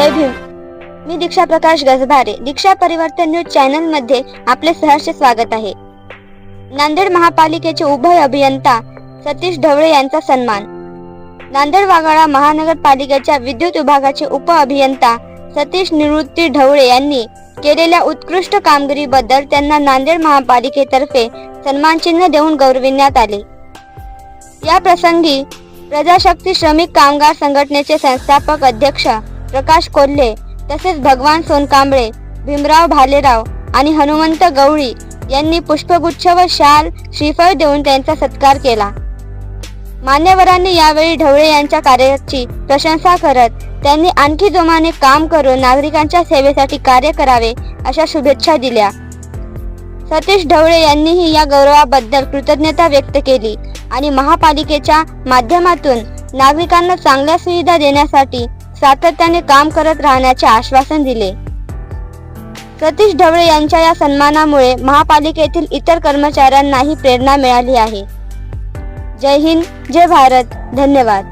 मी दीक्षा प्रकाश गजभारे दीक्षा परिवर्तन न्यूज चॅनलमध्ये आपले सहर्ष स्वागत आहे. नांदेड महापालिकेचे उभय अभियंता सतीश ढवळे यांचा सन्मान. नांदेड वाघाळा महानगरपालिकेच्या विद्युत विभागाचे उप अभियंता सतीश निवृत्ती ढवळे यांनी केलेल्या उत्कृष्ट कामगिरीबद्दल त्यांना नांदेड महापालिकेतर्फे सन्मानचिन्ह देऊन गौरविण्यात आले. या प्रसंगी प्रजाशक्ती श्रमिक कामगार संघटनेचे संस्थापक अध्यक्ष प्रकाश कोल्हे तसेच भगवान सोनकांबळे भीमराव भालेराव आणि हनुमंत गवळी यांनी पुष्पगुच्छ व शाल श्रीफळ देऊन त्यांचा सत्कार केला. मान्यवरांनी यावेळी ढवळे यांच्या कार्याची प्रशंसा करत त्यांनी आणखी जोमाने काम करून नागरिकांच्या सेवेसाठी कार्य करावे अशा शुभेच्छा दिल्या. सतीश ढवळे यांनीही या गौरवाबद्दल कृतज्ञता व्यक्त केली आणि महापालिकेच्या माध्यमातून नागरिकांना चांगल्या सुविधा देण्यासाठी सातत्याने काम करत राहण्याचे आश्वासन दिले. सतीश ढवळे यांच्या या सन्मानामुळे महापालिकेतील इतर कर्मचाऱ्यांनाही प्रेरणा मिळाली आहे. जय हिंद जय भारत धन्यवाद.